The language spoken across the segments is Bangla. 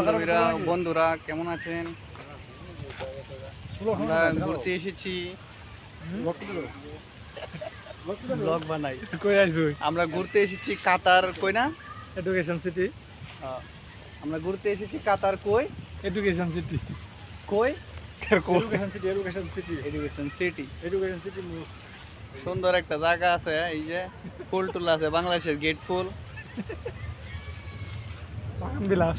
বান্ধবীরা বন্ধুরা কেমন আছেন? আমরা ঘুরতে এসেছি। ব্লগ বানাই। কই আইছো আমরা ঘুরতে এসেছি কাতার কই না? Education city. আমরা ঘুরতে এসেছি কাতার কই? এডুকেশন সিটি কই? Education city education city education city education city সুন্দর একটা জায়গা আছে এই যে ফুল টুল আছে বাংলাদেশের গেট ফুল। বিলাস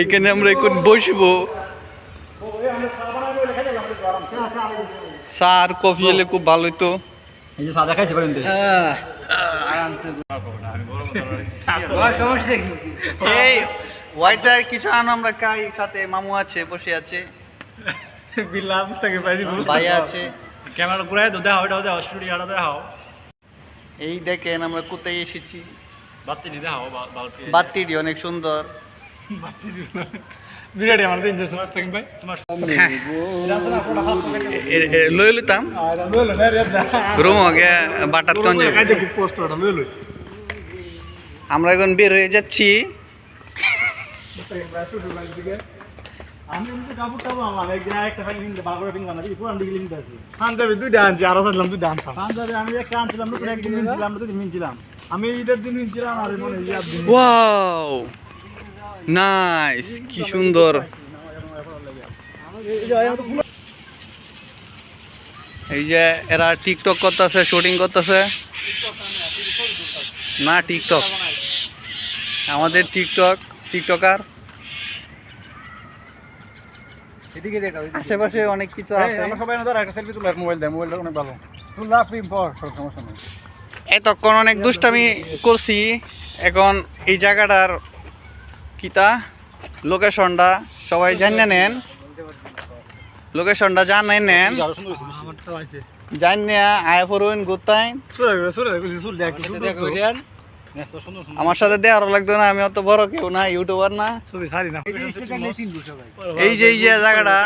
এখানে আমরা এখন বসবো। চা আর কফি হলে খুব ভালো হইতো। এই ওয়াইটার কিছু আনো আমরা খাই সাথে মামু আছে বসে আছে। ভাই? আছে। ক্যামেরা ঘুরাই তো দেখাও এটাও দেখাও স্টুডিওটা দেখাও। এই দেখেন আমরা কোথায় এসেছি। দেখাও বাত্তিটি অনেক সুন্দর। বাতি বিরাট আমার দিন যে সমাজ ভাই। তোমার এ- এ- লই লইতাম রুম আগে বাটাত কঞ্জে আমরা এখন বের হয়ে যাচ্ছি। আমি কিন্তু কাপড় টাপড় আনলাম। একদিন আরেকটা ফাইল কিনতে ভালো করে কিনলাম না পুরান দিকে লিখতে আছে। পাঞ্জাবি দুইটা আনছি আরও চাইলাম দুইটা আনতাম। পাঞ্জাবি আমি একটা আনছিলাম নতুন একদিন কিনছিলাম দুদিন কিনছিলাম আমি ঈদের দিন কিনছিলাম আর মনে হয় দিন ওয়াও! নাইস কি সুন্দর। এই যে এরা টিকটক করতেছে শুটিং করতেছে। না টিকটক আমাদের টিকটক টিকটকার এদিকে দেখা আশেপাশে অনেক কিছু আছে। আমরা সবাই না একটা সেলফি তুলে মোবাইল দেয়। মোবাইলটা অনেক ভালো। তুললা ফিল্ম পর সব সমস্যা নেই। এতক্ষণ অনেক দুষ্টামি করছি। এখন এই জায়গাটার কিতা? লোকেশনটা সবাই জানিয়ে নেন। লোকেশনটা জানাই নেন। আরও সুন্দর আমার তো আছে জানিয়ে আয়া পড়বেন গুতাইন। আমার সাথে দেওয়ারও লাগতো না আমি অত বড় কেউ না ইউটিউবার না। এই যে এই যে জায়গাটা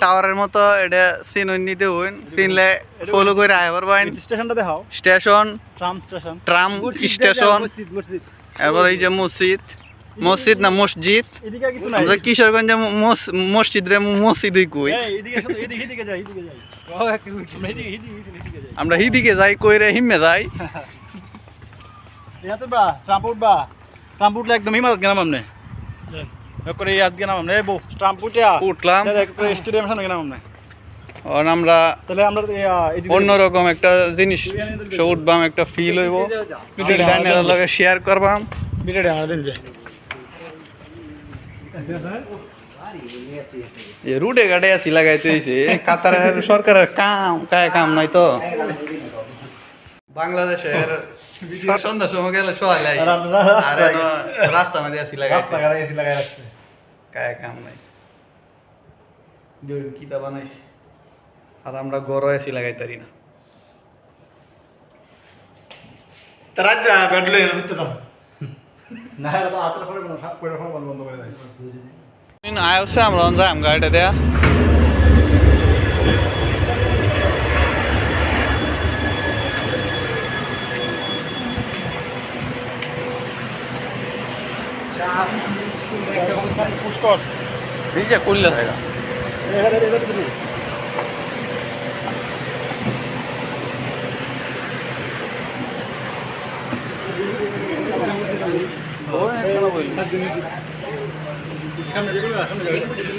টাওয়ারের মতো এটা সিন নিতে হইন। চিনলে ফলো করে আয়া পড়বেন স্টেশনটা দেখাও। Station tram station. Tram station. মসজিদ মসজিদ। এরপর এই যে মসজিদ। মসজিদ না মসজিদ। এদিকে কিছু নাই। আমরা কিশোরগঞ্জে মস- মসজিদ রে মসজিদই কই। এদিকে এদিকে এদিকে যাই এদিকে যাই। আমরা এদিকে এদিকে এদিকে যাই আমরা হিদিকে যাই কই রে হিমে যাই। ইয়াতে বা ট্রাম্প উঠবা ট্রাম্প উঠলে একদম হিমালয় গেলাম আমনে। করে ইয়াদ গেলাম আমনে। এই বউ ট্রাম্প উঠলাম। স্টেডিয়াম সামনে গেলাম আমনে। আর আমরা তাহলে আমরা এদিকে অন্যরকম একটা জিনিস উঠবাম একটা ফিল হইব। লগে শেয়ার করবাম। বিরাট রুডে গাড়ে আসি লাগাইতে হইছে। কাতারের সরকারের কাম কায় কাম নাই তো। বাংলাদেশের সন্ধ্যার সময় গেলে সবাই লাই আর রাস্তা মধ্যে আসি লাগাইতে রাস্তা গাড়ি এসি লাগাই রাখছে। কায় কাম নাই। দেখুন কিতা বানাইছি আর আমরা গড় এসি লাগাইতারি না। তারা ব্যাট লই ভিতরে দাও। না কোনো পয়টা ফলে বন্ধ করে দেয়। আয়সে আমরা যাই গাড়িটা দেয়া। পুষ্কর নিজে করলে থাকা এখানে এখানে দিবি সামনে দিবি সামনে দিবি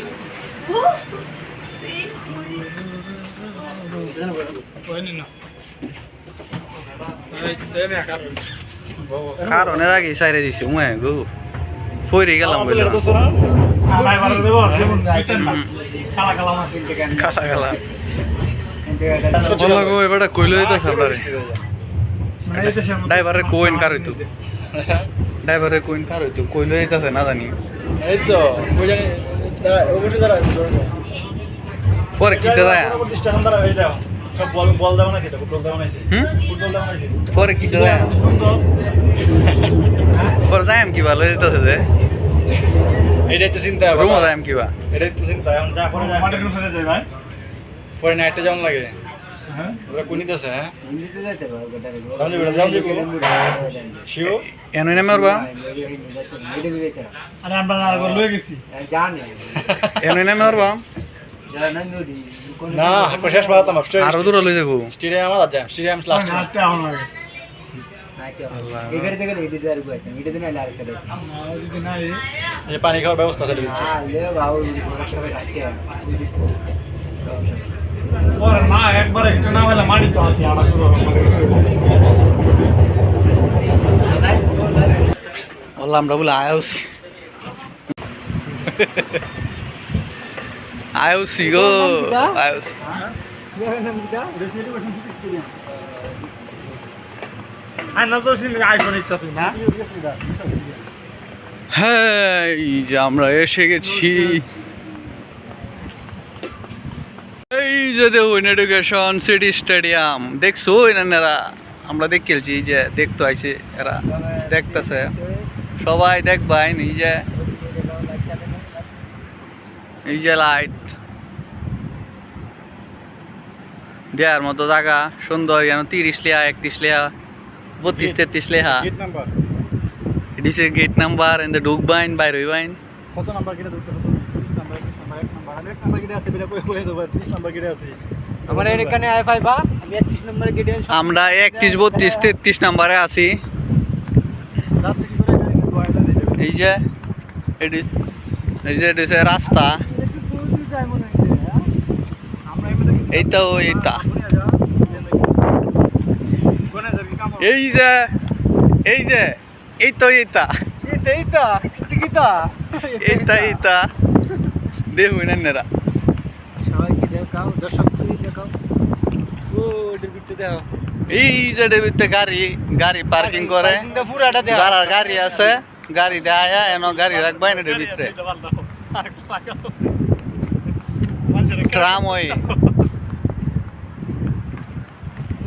কারণের আগে সাইরে দিছি উমে গো পইরে গেলাম বলে ড্রাইভারে কোইন কার হইতো ড্রাইভারে কোন কার হইতো কইলো যাইতাছে না জানি এই তো পরে যাও সব বল বল দেওয়া না সেটা ফুটবল দেওয়া নাইছে পরে কিতে যায় পরে যাই কি ভালো যাইতাছে যে এটাই তো চিন্তা রুমও যাই কি বা? এটাই তো চিন্তা। এখন যা পরে যায়। মাঠের ফেলে যায় ভাই। পরে নাইটে যেমন লাগে। হ্যাঁ। ওরা হ্যাঁ? শিও এনে নেমে ওরবা? আরে আমরা না লয়ে গেছি। এনে নেমে ওরবা? না হাঁটপা শেষ বাড়াতাম আরও দূর লই যাব স্টেডিয়াম আমার যাম স্টেডিয়াম লাস্ট এই পানি খাওয়ার ব্যবস্থা আছে এটার ভিতরে। মা একবার একটু না হলে মাটি তো আছে আমার শুরু বললাম আমরা বলে আয়ুস আয়ুসি গো আয়ুস হ্যাঁ এই যে আমরা এসে গেছি। এই যে দেখুন এডুকেশন সিটি স্টেডিয়াম দেখছ এনারা আমরা দেখ খেলছি, এই যে দেখতো আইছে এরা, দেখতেছে। সবাই দেখবাই এই যে। এই যে লাইট দেয়ার মতো জায়গা, সুন্দর যেন তিরিশ লিয়া, একত্রিশ লিয়া। বত্রিশ তেত্রিশ নাম্বার দিছে গেট নাম্বার এন্ড ঢুক বাইন বাইর হই বাইন কত নাম্বার গেটে ঢুকতে হবে? 30 নাম্বার 31 নাম্বার এক নাম্বার আমি এক আছে বেটা কই কই দেবো 30 নাম্বার গেটে আছে আমার এখানে আই পাইবা আমি 31 নম্বরে গেটে আমরা একত্রিশ বত্রিশ তেত্রিশ নাম্বারে আছি। এই যে এটি এই যে এটি রাস্তা এইটা ও এইটা কোনে যাবি কাম এই যে এই যে এই তো এইটা এইটা এইটা এইটা এইটা দেখুন এনারা। সবাইকে দেখাও? দর্শককে দেখাও? ও এটার ভিতরে দেখো এই যে গাড়ি গাড়ি পার্কিং করে। পুরাটা গাড়ি আছে। গাড়ি দেয় এন গাড়ি ভিতরে। ট্রাম ওই তুমি তো জানো তো তুমি কোন জায়গায় যাইবা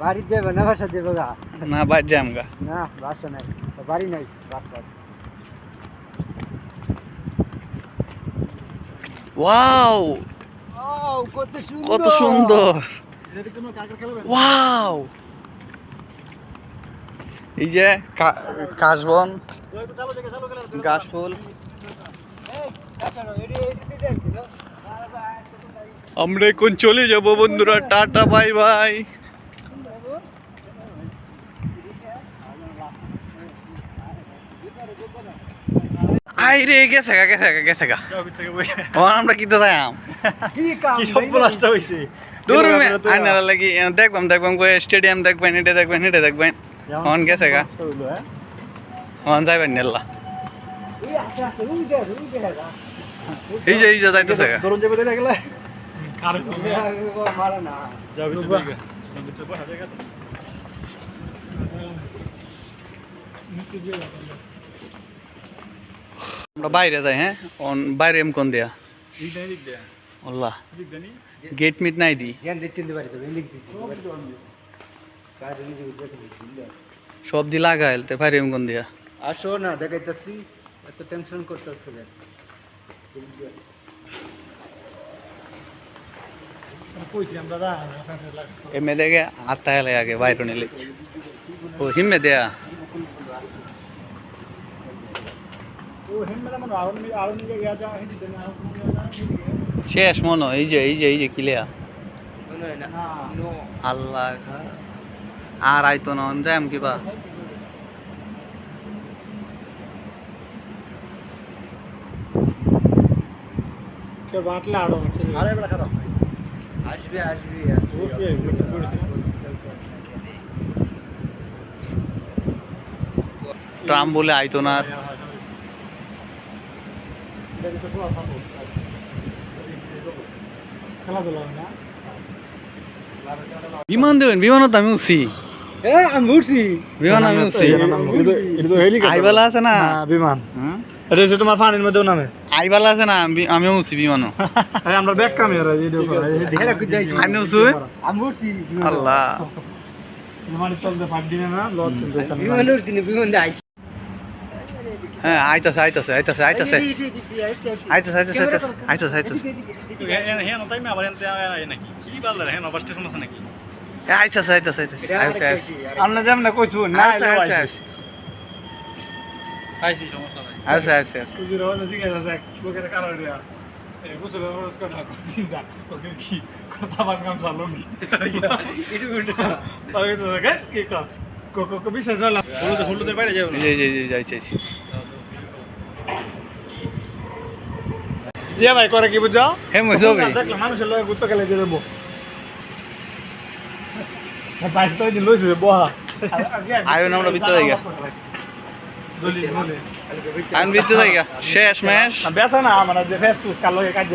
बारिश जब ना बारिश जब होगा ना बारिश जाएगा ना बारिश नहीं तो नहीं बारिश बारिश वाव वाव कोटे शुंदर कोटे शुंदर वाव इजे काशबोन काशबोल अमरे कुन चोली जबो बंदरा टाटा बाय बाय আই রে গেছে গা গেছে গা গেছে গা। ও আমরা কি তো যাইম কি কাম কি সব ব্লাস্ট হইছে। দূর আইনারা লাগি দেখবাম দেখবাম কই স্টেডিয়াম দেখবেন এটা দেখবেন এটা দেখবেন অন গেছে গা। হ্যাঁ? অন যাইবেন নেল্লা এই দে গা এই যে এই যে যাইতেছে গা। ধরুন যাবে দেখলে গেলে। কার মারা না যাও ভিতরে বই গা ভিতরে বসা জায়গা তো আমরা বাইরে যাই হ্যাঁ? অন, বাইরে এম কোন দিয়া? আল্লাহ। গেট মিট নাই দি। সব দি লাগাইল তে, বাইরে এম কোন দিয়া? আসো না, দেখাইতাছি। এত টেনশন করতেছ एमएलए शेष मनो इजे इजे इजे किलिया। अल्लाह आर तो क्या बाटले अरे बड़ा खराब। আসবে আসবে ট্রাম বলে আয়তনার বিমান দেবেন বিমানত আমি উঠছি। বিমান আমি উঠছি আইবেলা আছে না? বিমান। এটা হচ্ছে তোমার পানির মধ্যেও নামে। আইবালা আছে না আমি- আমিও আরে আমরা ব্যাক কামি আর ভিডিও করা। হেরা কই আমি উঠছি আমি আল্লাহ। চলতে দিনে না চলতে বিমান বিমান হ্যাঁ আইতাছে আইতাছে আইতাছে আইতাছে। আইতাছে আইতাছে আইতাছে আইতাছে আইতাছে। হ্যাঁ নতাই মে আবার এনতে নাকি? কি বাল্লা হ্যাঁ নবার স্টেশন আছে নাকি? এ, আইতাছে আইতাছে আইতাছে আইতাছে আইতাছে। আমরা যেমন কইছু না আইতাছে আইতাছে খাইছি সমস্যা আচ্ছা আচ্ছা সুজির হওয়া ঠিক আছে এক লোকের কারণে গোসলের খরচ কটা তিনটা। ওকে কি? কথা বান কাম চালো কি কি কাজ বিশ্বাস হলাম হলুদের হলুদের বাইরে যাব জি জি জি যাই চাইছি। যে ভাই করে কি বুঝছ? হ্যাঁ বুঝছ দেখলাম মানুষের লোক গুত্ত খেলে দিয়ে আনবি তো শেষ মেশ বেসা না আমার কাজ